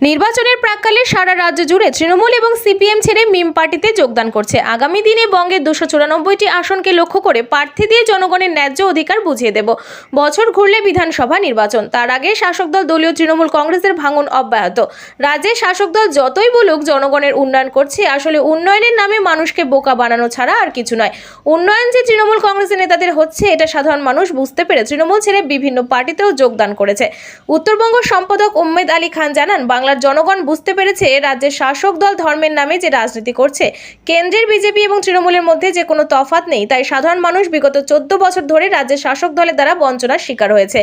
নির্বাচনের প্রাককালে সারা রাজ্য জুড়ে তৃণমূল এবং সিপিএম ছেড়ে মিম পার্টিতে যোগদান করছে। আগামী দিনে বঙ্গের দুশো চুরানব্বইটি আসনকে লক্ষ্য করে প্রার্থী দিয়ে জনগণের ন্যায্য অধিকার বুঝিয়ে দেব। বছর ঘুরলে বিধানসভা নির্বাচন। তার আগে শাসক দল দলীয় তৃণমূল কংগ্রেসের ভাঙন অব্যাহত। রাজ্যে শাসক দল যতই বলুক জনগণের উন্নয়ন করছে। আসলে উন্নয়নের নামে মানুষকে বোকা বানানো ছাড়া আর কিছু নয়। উন্নয়ন যে তৃণমূল কংগ্রেসের নেতাদের হচ্ছে, এটা সাধারণ মানুষ বুঝতে পেরে তৃণমূল ছেড়ে বিভিন্ন পার্টিতেও যোগদান করেছে। উত্তরবঙ্গ সম্পাদক উম্মেদ আলী খান জানান বাংলার জনগণ বুঝতে পেরেছে রাজ্যের শাসক দল ধর্মের নামে যে রাজনীতি করছে। কেন্দ্রের বিজেপি এবং তৃণমূলের মধ্যে যে কোনো তফাত নেই, তাই সাধারণ মানুষ বিগত চোদ্দ বছর ধরে রাজ্যের শাসক দলের দ্বারা বঞ্চনার শিকার হয়েছে।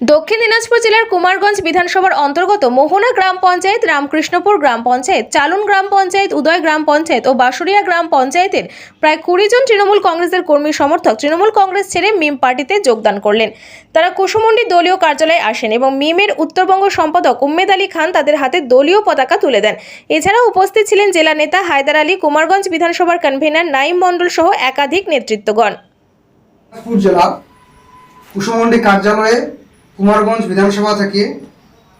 দক্ষিণ দিনাজপুর জেলার কুমারগঞ্জ বিধানসভার অন্তর্গত মোহনা গ্রাম পঞ্চায়েত, রামকৃষ্ণপুর গ্রাম পঞ্চায়েত, চালুন গ্রাম পঞ্চায়েত, উদয় গ্রাম পঞ্চায়েত ও বাঁশুড়িয়া গ্রাম পঞ্চায়েতের প্রায় কুড়ি জন তৃণমূল কংগ্রেসের কর্মী সমর্থক তৃণমূল কংগ্রেস ছেড়ে মিম পার্টিতে যোগদান করলেন। তারা কুসুমন্ডি দলীয় কার্যালয়ে আসেন এবং মিমের উত্তরবঙ্গ সম্পাদক উম্মেদ আলী খান তাদের হাতে দলীয় পতাকা তুলে দেন। এছাড়াও উপস্থিত ছিলেন জেলা নেতা হায়দার আলী, কুমারগঞ্জ বিধানসভার কনভেনার নাইম মণ্ডল সহ একাধিক নেতৃত্বগণ। কার্যালয়ে কুমারগঞ্জ বিধানসভা থেকে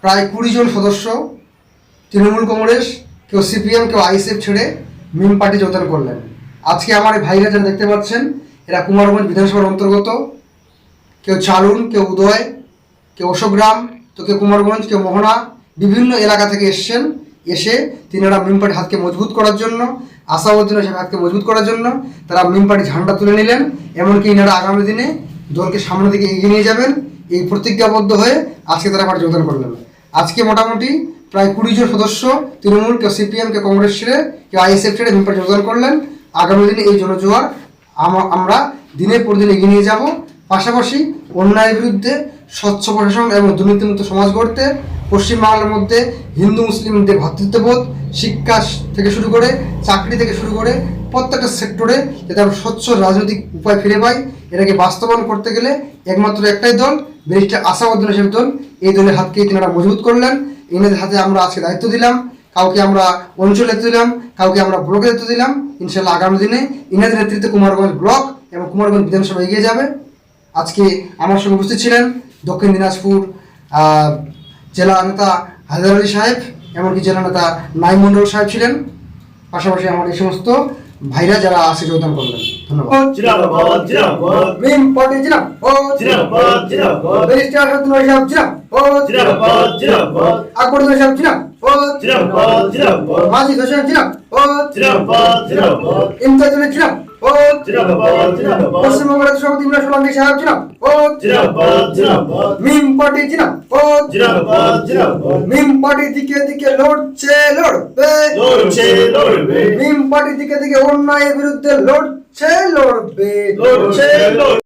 প্রায় কুড়ি জন সদস্য, তৃণমূল কংগ্রেস, কেউ সিপিএম, কেউ আইএসএফ ছেড়ে মিম পার্টি যোগদান করলেন। আজকে আমার এই ভাইরা যারা দেখতে পাচ্ছেন, এরা কুমারগঞ্জ বিধানসভার অন্তর্গত। কেউ চালুন, কেউ উদয়, কেউ অশোকগ্রাম তো কেউ কুমারগঞ্জ, কেউ মোহনা, বিভিন্ন এলাকা থেকে এসছেন, এসে তিনারা মিম পার্টি হাতকে মজবুত করার জন্য হিসেবে হাতকে মজবুত করার জন্য তারা মিম পার্টি ঝান্ডা তুলে নিলেন। এমনকি ইনারা আগামী দিনে দলকে সামনের দিকে এগিয়ে নিয়ে যাবেন। এই প্রতিজ্ঞাবদ্ধ হয়ে আজকে তারা আবার যোগদান করলেন। আজকে মোটামুটি প্রায় কুড়ি জন সদস্য তৃণমূল কেউ সিপিএম কেউ কংগ্রেস ছেড়ে কেউ আইএসএফ ছেড়ে ভিমপার যোগদান করলেন। আগামী দিনে এই জনজোয়ার আমরা দিনের পর দিন এগিয়ে নিয়ে যাব। পাশাপাশি অন্যায়ের বিরুদ্ধে স্বচ্ছ প্রশাসন এবং দুর্নীতিমুক্ত সমাজ গড়তে পশ্চিমবাংলার মধ্যে হিন্দু মুসলিমদের ভ্রাতৃত্ববোধ, শিক্ষা থেকে শুরু করে চাকরি থেকে শুরু করে প্রত্যেকটা সেক্টরে যাতে আমরা স্বচ্ছ রাজনৈতিক উপায় ফিরে পাই, এটাকে বাস্তবায়ন করতে গেলে একমাত্র একটাই দল, ব্যারিস্টার আশাবর্ধন হিসেবে দল। এই দলের হাতকে তিনারা মজবুত করলেন। এনাদের হাতে আমরা আজকে দায়িত্ব দিলাম। কাউকে আমরা অঞ্চলে দিলাম, কাউকে আমরা ব্লকে দায়িত্ব দিলাম। ইনশাল্লাহ আগামী দিনে ইনাদের নেতৃত্বে কুমারগঞ্জ ব্লক এবং কুমারগঞ্জ বিধানসভা এগিয়ে যাবে। আজকে আমার সঙ্গে উপস্থিত ছিলেন দক্ষিণ দিনাজপুর জেলা নেতা হায়দার আলী সাহেব এমনকি জেলা নেতা নাইম মন্ডল সাহেব ছিলেন। পাশাপাশি আমার এই সমস্ত ভাইরা যারা আসে যোগদান করলেন। ধন্যবাদ। জিন্দাবাদ জিন্দাবাদ মিম পার্টি জিনাম ও জিন্দাবাদ জিন্দাবাদ ব্যারিস্টার হাতুন ও জিন্দাবাদ জিন্দাবাদ আকবর সাহেব জিনাম ও জিন্দাবাদ জিন্দাবাদ মাজিদ হোসেন ও জিন্দাবাদ জিন্দাবাদ ইমতাজুল ও জিন্দাবাদ জিন্দাবাদ পশ্চিমবঙ্গ রাজ্য সভাপতি ইমরান সোলাঙ্কি সাহেব জিনাম ও মিম পার্টি জিন্দাবাদ মিম পাটি দিকে দিকে লড়ছে লড়বে। লড়ছে লড়বে। মিম পাটি দিকে দিকে অন্যায়ের বিরুদ্ধে লড়ছে লড়বে। লড়ছে।